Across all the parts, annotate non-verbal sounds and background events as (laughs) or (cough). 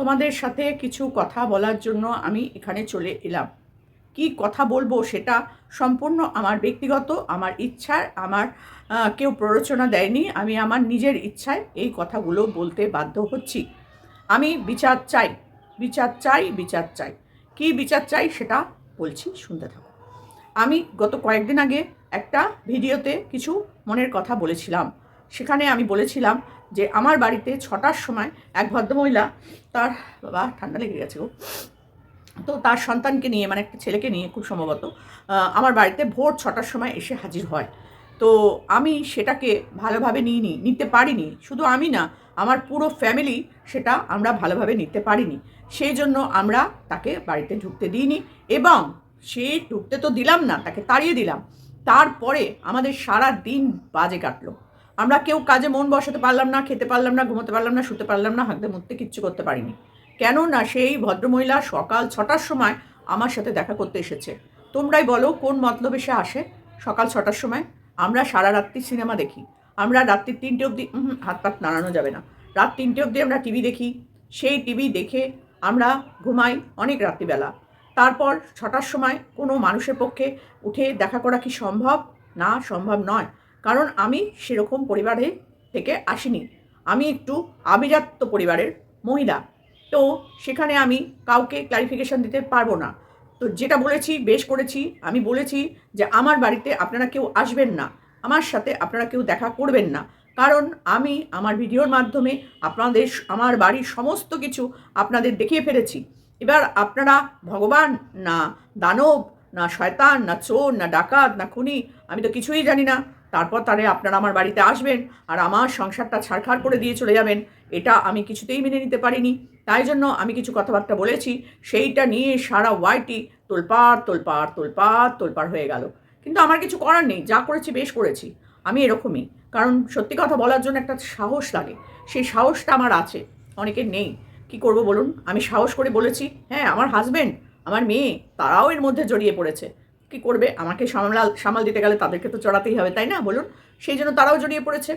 তোমাদের সাথে কিছু কথা বলার জন্য আমি এখানে চলে এলাম। কি কথা বলব সেটা সম্পূর্ণ আমার ব্যক্তিগত, আমার ইচ্ছার, আমার কেউ প্ররোচনা দেয়নি। আমি আমার নিজের ইচ্ছায় এই কথাগুলো বলতে বাধ্য হচ্ছি। আমি বিচার চাই বিচার চাই বিচার চাই। কি বিচার চাই সেটা বলছি, শুনতে থাকো। আমি গত কয়েকদিন আগে একটা ভিডিওতে কিছু মনের কথা বলেছিলাম। সেখানে আমি বলেছিলাম যে আমার বাড়িতে ছটার সময় এক ভদ্রমহিলা, তার বাবা ঠান্ডা লেগে গেছে গো, তো তার সন্তানকে নিয়ে মানে একটা ছেলেকে নিয়ে খুব সম্ভবত আমার বাড়িতে ভোর ছটার সময় এসে হাজির হয়। তো আমি সেটাকে ভালোভাবে নিইনি, নিতে পারিনি। শুধু আমি না, আমার পুরো ফ্যামিলি সেটা আমরা ভালোভাবে নিতে পারিনি। সেই জন্য আমরা তাকে বাড়িতে ঢুকতে দিইনি এবং সে ঢুকতে তো দিলাম না, তাকে তাড়িয়ে দিলাম। তারপরে আমাদের সারা দিন বাজে কাটলো। আমরা কেউ কাজে মন বসাতে পারলাম না, খেতে পারলাম না, ঘুমোতে পারলাম না, শুতে পারলাম না, হাঁকতে মুততে কিচ্ছু করতে পারিনি। কেন না সেই ভদ্রমহিলা সকাল ছটার সময় আমার সাথে দেখা করতে এসেছে। তোমরাই বলো কোন মতলবে সে আসে সকাল ছটার সময়? আমরা সারা রাত্রি সিনেমা দেখি। আমরা রাত্রি তিনটে অবধি হাত পাত নাড়ানো যাবে না। রাত তিনটে অবধি আমরা টিভি দেখি। সেই টিভি দেখে আমরা ঘুমাই অনেক রাত্রিবেলা। তারপর ছটার সময় কোনো মানুষের পক্ষে উঠে দেখা করা কি সম্ভব? না, সম্ভব নয়। কারণ আমি সেরকম পরিবারে থেকে আসিনি। আমি একটু আভিজাত্য পরিবারের মহিলা। তো সেখানে আমি কাউকে ক্লারিফিকেশন দিতে পারব না। তো যেটা বলেছি, বেশ করেছি। আমি বলেছি যে আমার বাড়িতে আপনারা কেউ আসবেন না। আমার সাথে আপনারা কেউ দেখা করবেন না। কারণ আমি আমার ভিডিওর মাধ্যমে আপনাদের আমার বাড়ির সমস্ত কিছু আপনাদের দেখিয়ে ফেলেছি। এবার আপনারা ভগবান না দানব, না শয়তান, না চোর, না ডাকাত, না খুনি, আমি তো কিছুই জানি না। তারপর তারে আপনারা আমার বাড়িতে আসবেন আর আমার সংসারটা ছাড়খাড় করে দিয়ে চলে যাবেন। এটা আমি কিছুতেই মেনে নিতে পারিনি। তাই জন্য আমি কিছু কথাবার্তা বলেছি, সেইটা নিয়ে সারা ওয়াইটি তোলপাড় তোলপাড় তোলপাড় তোলপাড় হয়ে গেল। কিন্তু আমার কিছু করার নেই, যা করেছি বেশ করেছি। আমি এরকমই। কারণ সত্যি কথা বলার জন্য একটা সাহস লাগে। সেই সাহসটা আমার আছে। অনেকের নেই। কি করব বলুন? আমি সাহস করে বলেছি হ্যাঁ আমার হাজবেন্ড আমার মেয়ে, তারাও এর মধ্যে জড়িয়ে পড়েছে। কি করবে? আমাকে সামলাল সামাল দিতে গেলে তাদেরকে তো চড়াতেই হবে, তাই না? বলুন। সেই জন্য তারাও জড়িয়ে পড়েছে।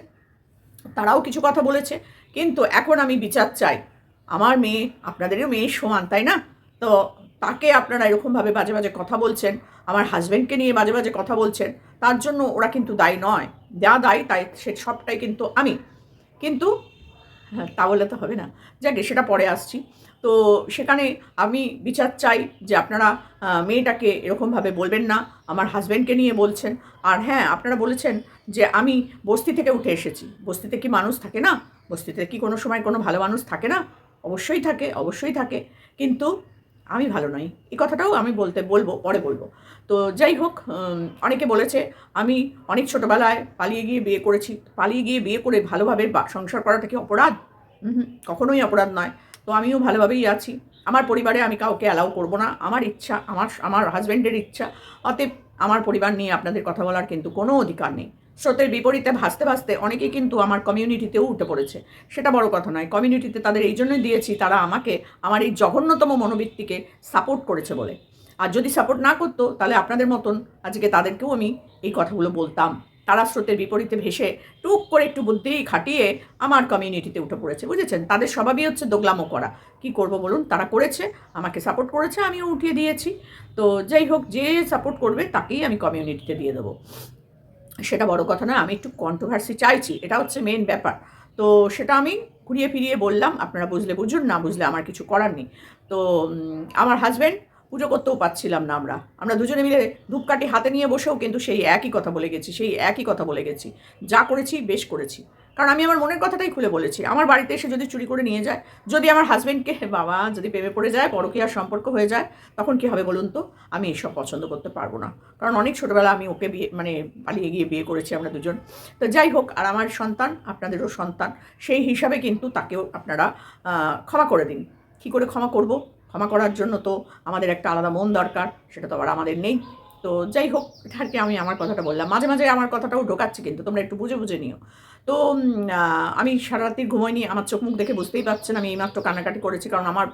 তারাও কিছু কথা বলেছে। কিন্তু এখন আমি বিচার চাই। আমার মেয়ে, আপনাদেরও মেয়ে সমান, তাই না? তো তাকে আপনারা এরকমভাবে বাজে বাজে কথা বলছেন, আমার হাজব্যান্ডকে নিয়ে বাজে বাজে কথা বলছেন, তার জন্য ওরা কিন্তু দায়ী নয়। যা দায়ী, তাই সে সবটাই কিন্তু আমি। কিন্তু হ্যাঁ তা বলে তো হবে না। যাকে সেটা পরে আসছি। তো সেখানে আমি বিচার চাই যে আপনারা মেয়েটাকে এরকমভাবে বলবেন না, আমার হাজব্যান্ডকে নিয়ে বলছেন। আর হ্যাঁ আপনারা বলেছেন যে আমি বস্তি থেকে উঠে এসেছি। বস্তিতে কি মানুষ থাকে না? বস্তিতে কি কোনো সময় কোনো ভালো মানুষ থাকে না? অবশ্যই থাকে অবশ্যই থাকে। কিন্তু আমি ভালো নই। এই কথাটাও আমি বলতে, বলব, পরে বলব। তো যাই হোক অনেকে বলেছে, আমি অনেক ছোটোবেলায় পালিয়ে গিয়ে বিয়ে করেছি। পালিয়ে গিয়ে বিয়ে করে ভালোভাবে সংসার করাটা কি অপরাধ? কখনোই অপরাধ নয়। তো আমিও ভালোভাবেই আছি। আমার পরিবারে আমি কাউকে অ্যালাউ করব না। আমার ইচ্ছা, আমার আমার হাজব্যান্ডের ইচ্ছা। অতএব আমার পরিবার নিয়ে আপনাদের কথা বলার কিন্তু কোনো অধিকার নেই। স্রোতের বিপরীতে ভাসতে ভাসতে অনেকেই কিন্তু আমার কমিউনিটিতেও উঠে পড়েছে। সেটা বড় কথা নয়। কমিউনিটিতে তাদের এই জন্যই দিয়েছি, তারা আমাকে, আমার এই জঘন্যতম মনোবৃত্তিকে সাপোর্ট করেছে বলে। আর যদি সাপোর্ট না করতো, তাহলে আপনাদের মতন আজকে তাদেরকেও আমি এই কথাগুলো বলতাম। তারা স্রোতের বিপরীতে ভেসে টুক করে একটু বুদ্ধি খাটিয়ে আমার কমিউনিটিতে উঠে পড়েছে, বুঝেছেন? তাদের স্বভাবই হচ্ছে দোগলামো করা। কি করব বলুন? তারা করেছে, আমাকে সাপোর্ট করেছে, আমিও উঠিয়ে দিয়েছি। তো যাই হোক, যে সাপোর্ট করবে তাকেই আমি কমিউনিটিতে দিয়ে দেবো। সেটা বড় কথা না আমি একটু কন্ট্রোভার্সি চাইছি, এটা হচ্ছে মেন ব্যাপার। তো সেটা আমি ঘুরিয়ে ফিরিয়ে বললাম, আপনারা বুঝলে বুঝুন, না বুঝলে আমার কিছু করার নেই। তো আমার হাজব্যান্ড পুজো করতেও পাচ্ছিলাম না আমরা। আমরা দুজনে মিলে ধূপকাঠি হাতে নিয়ে বসেও কিন্তু সেই একই কথা বলে গেছি, সেই একই কথা বলে গেছি। যা করেছি, বেশ করেছি। কারণ আমি আমার মনের কথাটাই খুলে বলেছি। আমার বাড়িতে এসে যদি চুরি করে নিয়ে যায়, যদি আমার হাজব্যান্ডকে (laughs) বাবা, যদি প্রেমে পড়ে যায়, পরকীয়ার সম্পর্ক হয়ে যায়, তখন কি হবে বলুন তো? আমি এসব পছন্দ করতে পারব না। কারণ অনেক ছোটোবেলা আমি ওকে বিয়ে মানে পালিয়ে গিয়ে বিয়ে করেছি আমরা দুজন। তো যাই হোক, আর আমার সন্তান, আপনাদেরও সন্তান, সেই হিসাবে কিন্তু তাকেও আপনারা ক্ষমা করে দিন। কী করে ক্ষমা করব? ক্ষমা করার জন্য তো আমাদের একটা আলাদা মন দরকার, সেটা তো আবার আমাদের নেই। তো যাই হোক এটা আর আমি আমার কথাটা বললাম। মাঝে মাঝে আমার কথাটাও ঢোকাচ্ছে কিন্তু, তোমরা একটু বুঝে বুঝে নিও। তো আমি সারা রাত্রি ঘুমোইনি আমার চোখ মুখ দেখে বুঝতেই পারছেন, আমি এইমাত্র কান্নাকাটি করেছি, কারণ আমার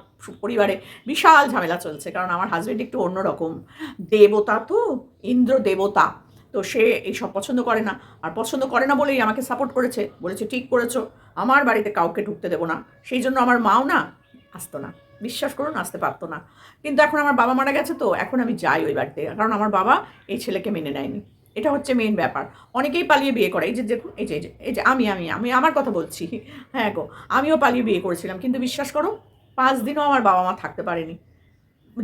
পরিবারে বিশাল ঝামেলা চলছে, কারণ আমার হাজব্যান্ড একটু অন্যরকম। দেবতা তো, ইন্দ্র দেবতা, তো সে এইসব পছন্দ করে না। আর পছন্দ করে না বলেই আমাকে সাপোর্ট করেছে, বলেছে, ঠিক করেছ, আমার বাড়িতে কাউকে ঢুকতে দেবো না। সেই জন্য আমার মাও না, আসতো না। বিশ্বাস করুন, আসতে পারতো না। কিন্তু এখন আমার বাবা মারা গেছে তো, এখন আমি যাই ওই বাড়িতে। কারণ আমার বাবা এই ছেলেকে মেনে নেয়নি। এটা হচ্ছে মেন ব্যাপার। অনেকেই পালিয়ে বিয়ে করে। এই যে দেখুন এই যে এই যে, আমি আমি আমি, আমার কথা বলছি। হ্যাঁ গো, আমিও পালিয়ে বিয়ে করেছিলাম। কিন্তু বিশ্বাস করো, পাঁচ দিনও আমার বাবা মা থাকতে পারেনি।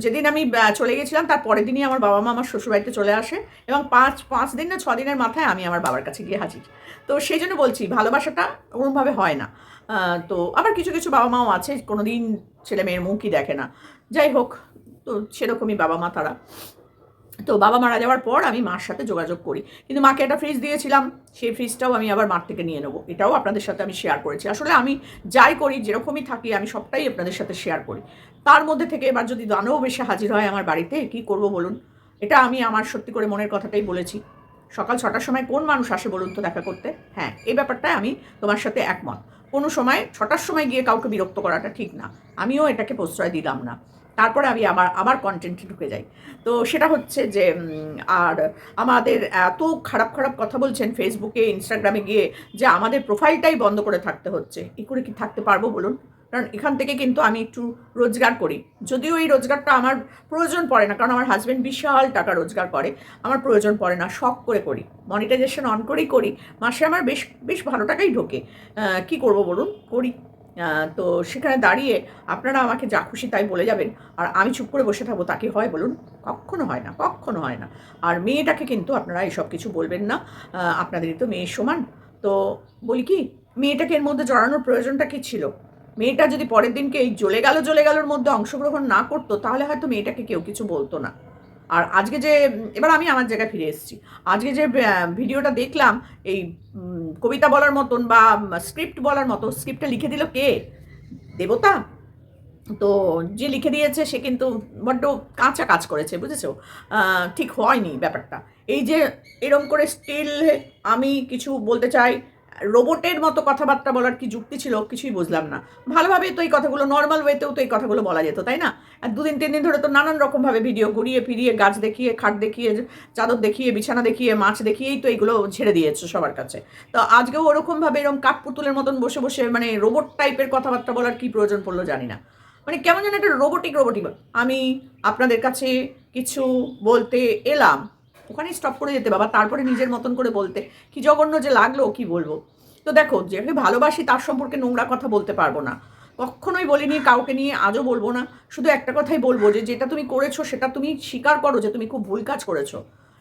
যেদিন আমি চলে গেছিলাম, তার পরের দিনই আমার বাবা মা আমার শ্বশুরবাড়িতে চলে আসে এবং পাঁচ পাঁচ দিন না ছ দিনের মাথায় আমি আমার বাবার কাছে গিয়ে হাজির। তো সেই জন্য বলছি, ভালোবাসাটা ওরমভাবে হয় না। তো আবার কিছু কিছু বাবা মাও আছে কোনো দিন ছেলে মেয়ের মুখই দেখে না। যাই হোক, তো সেরকমই বাবা মা তারা। তো বাবা মারা যাওয়ার পর আমি মার সাথে যোগাযোগ করি। কিন্তু মাকে একটা ফ্রিজ দিয়েছিলাম, সেই ফ্রিজটাও আমি আবার মার থেকে নিয়ে নেব। এটাও আপনাদের সাথে আমি শেয়ার করেছি। আসলে আমি যাই করি, যেরকমই থাকি, আমি সবটাই আপনাদের সাথে শেয়ার করি। তার মধ্যে থেকে এবার যদি দানও বেশি হাজির হয় আমার বাড়িতে, কি করব বলুন? এটা আমি আমার সত্যি করে মনের কথাটাই বলেছি। সকাল ছটার সময় কোন মানুষ আসে বলুন তো দেখা করতে? হ্যাঁ এই ব্যাপারটায় আমি তোমার সাথে একমত। কোনো সময়, ছটার সময় গিয়ে কাউকে বিরক্ত করাটা ঠিক না। আমিও এটাকে প্রশ্রয় দিলাম না। তারপরে আমি আমার আবার কন্টেন্টে ঢুকে যাই। তো সেটা হচ্ছে যে আর আমাদের এত খারাপ খারাপ কথা বলছেন ফেসবুকে ইনস্টাগ্রামে গিয়ে যে আমাদের প্রোফাইলটাই বন্ধ করে থাকতে হচ্ছে। এই করে কি থাকতে পারব বলুন? কারণ এখান থেকে কিন্তু আমি একটু রোজগার করি। যদিও এই রোজগারটা আমার প্রয়োজন পড়ে না, কারণ আমার হাজব্যান্ড বিশাল টাকা রোজগার করে। আমার প্রয়োজন পড়ে না, শখ করে করি। মনিটাইজেশন অন করেই করি। মাসে আমার বেশ বেশ ভালো টাকাই ঢোকে। কি করব বলুন? করি। তো সেখানে দাঁড়িয়ে আপনারা আমাকে যা খুশি তাই বলে যাবেন। আর আমি চুপ করে বসে থাকব তাকে হয় বলুন? কখনো হয় না, কখনো হয় না। আর মেয়েটাকে কিন্তু আপনারা এসব কিছু বলবেন না। আপনাদেরই তো মেয়ের সমান। তো বলি কি, মেয়েটাকে এর মধ্যে জড়ানোর প্রয়োজনটা কি ছিল? মেয়েটা যদি পরের দিনকে এই জ্বলে গেল, জ্বলে গেলোর মধ্যে অংশগ্রহণ না করতো, তাহলে হয়তো মেয়েটাকে কেউ কিছু বলতো না। আর আজকে যে, এবার আমি আমার জায়গায় ফিরে এসেছি। আজকে যে ভিডিওটা দেখলাম, এই কবিতা বলার মতন বা স্ক্রিপ্ট বলার মতো স্ক্রিপ্টটা লিখে দিল কে? দেবতা। তো যে লিখে দিয়েছে, সে কিন্তু বড্ড কাঁচা কাজ করেছে, বুঝেছ? ঠিক হয়নি ব্যাপারটা। এই যে, এরম করে স্টিল আমি কিছু বলতে চাই রোবটের মতো কথাবার্তা বলার কি যুক্তি ছিল কিছুই বুঝলাম না। ভালোভাবে তো এই কথাগুলো নর্মাল ওয়েতেও তো এই কথাগুলো বলা যেত, তাই না? আর দুদিন, তিন দিন ধরে তো নানান রকমভাবে ভিডিও ঘুরিয়ে ফিরিয়ে গাছ দেখিয়ে, খাট দেখিয়ে, চাদর দেখিয়ে, বিছানা দেখিয়ে, মাছ দেখিয়েই তো এইগুলো ছেড়ে দিয়েছে সবার কাছে। তো আজকেও ওরকমভাবে এরকম কাঠপুতুলের মতন বসে বসে মানে রোবট টাইপের কথাবার্তা বলার কি প্রয়োজন পড়ল জানি না। মানে কেমন যেন একটা রোবোটিক রোবোটিক আমি আপনাদের কাছে কিছু বলতে এলাম। ওখানেই স্টপ করে যেতে, বাবা। তারপরে নিজের মতন করে বলতে, কি জঘন্য যে লাগল, কি বলব? তো দেখো যাকে ভালোবাসি তার সম্পর্কে নোংরা কথা বলতে পারব না। কখনোই বলিনি কাউকে নিয়ে, আজও বলব না। শুধু একটা কথাই বলব যে, যেটা তুমি করেছ, সেটা তুমি স্বীকার করো যে, তুমি খুব ভুল কাজ করেছ।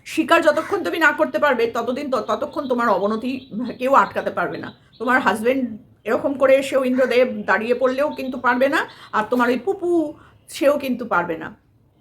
স্বীকার যতক্ষণ তুমি না করতে পারবে, ততদিন ততক্ষণ তোমার অবনতি কেউ আটকাতে পারবে না। তোমার হাজবেন্ড এরকম করে এসেও ইন্দ্রদেব দাঁড়িয়ে পড়লেও কিন্তু পারবে না, আর তোমার ওই পুপু, সেও কিন্তু পারবে না।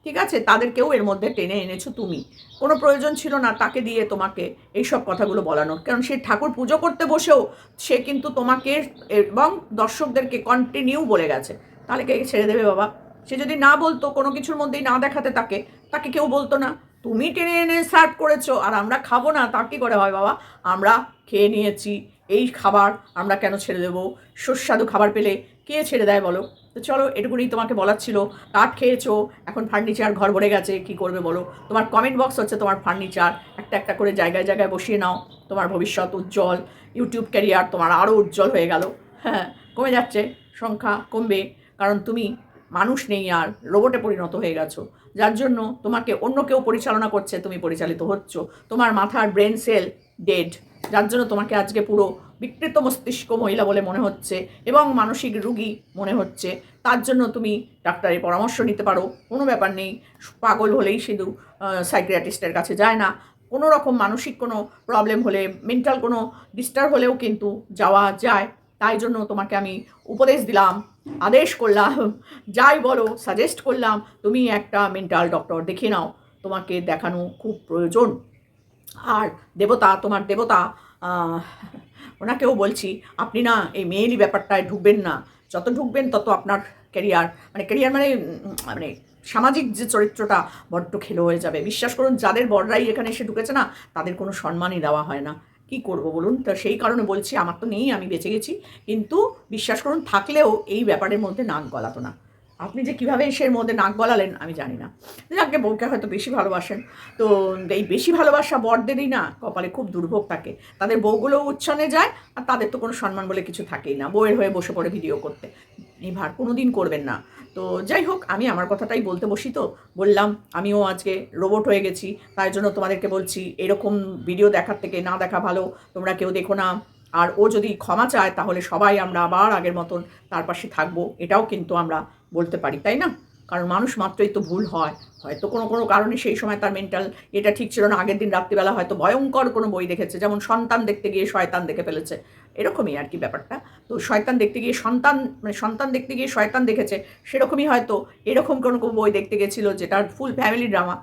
ঠিক আছে? তাদেরকেও এর মধ্যে টেনে এনেছো তুমি। কোনো প্রয়োজন ছিল না তাকে দিয়ে তোমাকে এইসব কথাগুলো বলানোর। কারণ সে ঠাকুর পুজো করতে বসেও সে কিন্তু তোমাকে এবং দর্শকদেরকে কন্টিনিউ বলে গেছে। তাহলে কে ছেড়ে দেবে বাবা? সে যদি না বলতো, কোনো কিছুর মধ্যেই না দেখাতে তাকে তাকে কেউ বলতো না। তুমি টেনে এনে সার্ভ করেছ, আর আমরা খাব না, তা কী করে হয় বাবা? আমরা খেয়ে নিয়েছি, এই খাবার আমরা কেন ছেড়ে দেবো? সুস্বাদু খাবার পেলে কে ছেড়ে দেয় বলো? তো চলো এটুকুনি তোমাকে বলার ছিল। কাঠ খেয়েছো, এখন ফার্নিচার ঘর ভরে গেছে, কি করবে বলো? তোমার কমেন্ট বক্স হচ্ছে তোমার ফার্নিচার একটা একটা করে জায়গায় জায়গায় বসিয়ে নাও। তোমার ভবিষ্যৎ উজ্জ্বল ইউটিউব ক্যারিয়ার তোমার আরও উজ্জ্বল হয়ে গেল। হ্যাঁ কমে যাচ্ছে, সংখ্যা কমবে, কারণ তুমি মানুষ নেই আর রোবটে পরিণত হয়ে গেছো। যার জন্য তোমাকে অন্য কেউ পরিচালনা করছে, তুমি পরিচালিত হচ্ছ। তোমার মাথার ব্রেন সেল ডেড যার জন্য তোমাকে আজকে পুরো বিকৃত মস্তিষ্ক মহিলা বলে মনে হচ্ছে এবং মানসিক রুগী মনে হচ্ছে। তার জন্য তুমি ডাক্তারের পরামর্শ নিতে পারো। কোনো ব্যাপার নেই। পাগল হলেই শুধু সাইক্রিয়াটিস্টের কাছে যায় না। কোনো রকম মানসিক কোনো প্রবলেম হলে, মেন্টাল কোনো ডিস্টার্ব হলেও কিন্তু যাওয়া যায়। তাই জন্য তোমাকে আমি উপদেশ দিলাম, আদেশ করলাম, যাই বলো সাজেস্ট করলাম, তুমি একটা মেন্টাল ডক্টর দেখে নাও। তোমাকে দেখানো খুব প্রয়োজন। আর দেবতা, তোমার দেবতা ওনাকেও বলছি, আপনি না এই মেয়েলি ব্যাপারটায় ঢুকবেন না। যত ঢুকবেন তত আপনার ক্যারিয়ার মানে ক্যারিয়ার মানে মানে সামাজিক যে চরিত্রটা বড্ড খেলো হয়ে যাবে। বিশ্বাস করুন, যাদের বড়রাই এখানে এসে ঢুকেছে না, তাদের কোনো সম্মানই দেওয়া হয় না। কি করব বলুন? তো সেই কারণে বলছি, আমার তো নেই, আমি বেঁচে গেছি। কিন্তু বিশ্বাস করুন, থাকলেও এই ব্যাপারের মধ্যে নাক গলাতো না। আপনি যে কীভাবে এসে এর মধ্যে নাক গলালেন, আমি জানি না। যাকে বউকে হয়তো বেশি ভালোবাসেন। তো এই বেশি ভালোবাসা বরদেরই না, কপালে খুব দুর্ভোগ থাকে। তাদের বউগুলো উচ্ছনে যায়, আর তাদের তো কোনো সম্মান বলে কিছু থাকেই না, বউয়ের হয়ে বসে পড়ে ভিডিও করতে। এই ভার কোনো দিন করবেন না। তো যাই হোক, আমি আমার কথাটাই বলতে বসি তো। বললাম, আমিও আজকে রোবট হয়ে গেছি, তাই জন্য তোমাদেরকে বলছি, এরকম ভিডিও দেখার থেকে না দেখা ভালো। তোমরা কেউ দেখো না। আর ও যদি ক্ষমা চায়, তাহলে সবাই আমরা আবার আগের মতন তার পাশে থাকব। এটাও কিন্তু আমরা বলতে পারি, তাই না? কারণ মানুষ মাত্রই তো ভুল হয়। হয়তো কোনো কোনো কারণে সেই সময় তার মেন্টাল এটা ঠিক ছিল না, আগের দিন রাত্রিবেলা হয়তো ভয়ঙ্কর কোনো বই দেখেছে, যেমন সন্তান দেখতে গিয়ে শয়তান দেখে ফেলেছে। এরকমই আর কি ব্যাপারটা। তো শয়তান দেখতে গিয়ে সন্তান মানে সন্তান দেখতে গিয়ে শয়তান দেখেছে, সেরকমই হয়তো এরকম কোনো কোনো বই দেখতে গেছিল যেটা ফুল ফ্যামিলি ড্রামা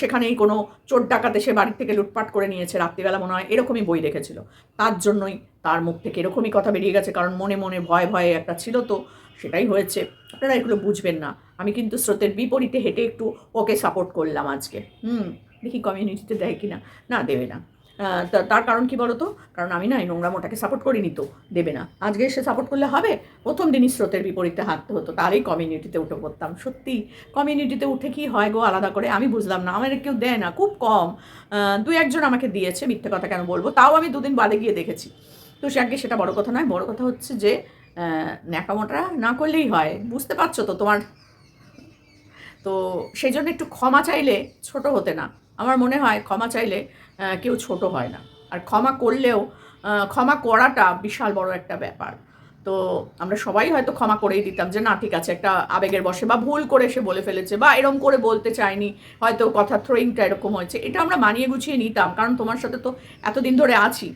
সেখানেই কোনো চোর ডাকাত এসে বাড়ির থেকে লুটপাট করে নিয়েছে, রাত্রিবেলা মনে হয় এরকমই বই দেখেছিল। তার জন্যই তার মুখ থেকে এরকমই কথা বেরিয়ে গেছে, কারণ মনে মনে ভয়, ভয়ে একটা ছিল তো। সেটাই হয়েছে। আপনারা এগুলো বুঝবেন না। আমি কিন্তু স্রোতের বিপরীতে হেঁটে একটু ওকে সাপোর্ট করলাম আজকে। হুম, দেখি কমিউনিটিতে দেয় কি না না। দেবে না তার কারণ কি বলতো? কারণ আমি না এই নোংরামোটাকে সাপোর্ট করিনি তো, দেবে না। আজকে এসে সাপোর্ট করলে হবে? প্রথম দিনই স্রোতের বিপরীতে হাঁটতে হতো। তাহলেই কমিউনিটিতে উঠে পড়তাম। সত্যি কমিউনিটিতে উঠে কি হয় গো আলাদা করে? আমি বুঝলাম না। আমার কেউ দেয় না, খুব কম। দু একজন আমাকে দিয়েছে, মিথ্যে কথা কেন বলব? তাও আমি দুদিন বাদে গিয়ে দেখেছি। তো সে আগে সেটা বড় কথা নয়। বড় কথা হচ্ছে যে ন্যাকামোটা না করলেই হয়। বুঝতে পারছ তো তোমার? তো সেই জন্য একটু ক্ষমা চাইলে ছোট হতে না। আমার মনে হয় ক্ষমা চাইলে কেউ ছোট হয় না। আর ক্ষমা করলেও ক্ষমা করাটা বিশাল বড় একটা ব্যাপার। তো আমরা সবাই হয়তো ক্ষমা করেই দিতাম যে, না, ঠিক আছে, একটা আবেগের বসে বা ভুল করে সে বলে ফেলেছে বা এরকম করে বলতে চায়নি। হয়তো কথা থ্রোয়িংটা এরকম হয়েছে। এটা আমরা মানিয়ে গুছিয়ে নিতাম। কারণ তোমার সাথে তো এতদিন ধরে আছি।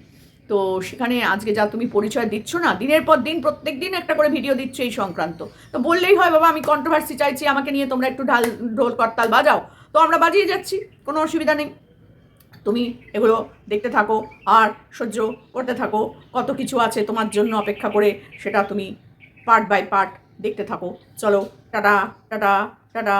তো সেখানে আজকে যা তুমি পরিচয় দিচ্ছ না, দিনের পর দিন প্রত্যেক দিন একটা করে ভিডিও দিচ্ছ এই সংক্রান্ত। তো বললেই হয়, বাবা, আমি কন্ট্রোভার্সি চাইছি, আমাকে নিয়ে তোমরা একটু ঢাল, ঢোল করতাল বাজাও। তো আমরা বাজিয়ে যাচ্ছি, কোনো অসুবিধা নেই। তুমি এগুলো দেখতে থাকো, আর সহ্য করতে থাকো, কত কিছু আছে তোমার জন্য অপেক্ষা করে, সেটা তুমি পার্ট বাই পার্ট দেখতে থাকো। চলো, টাটা টাটা টাটা।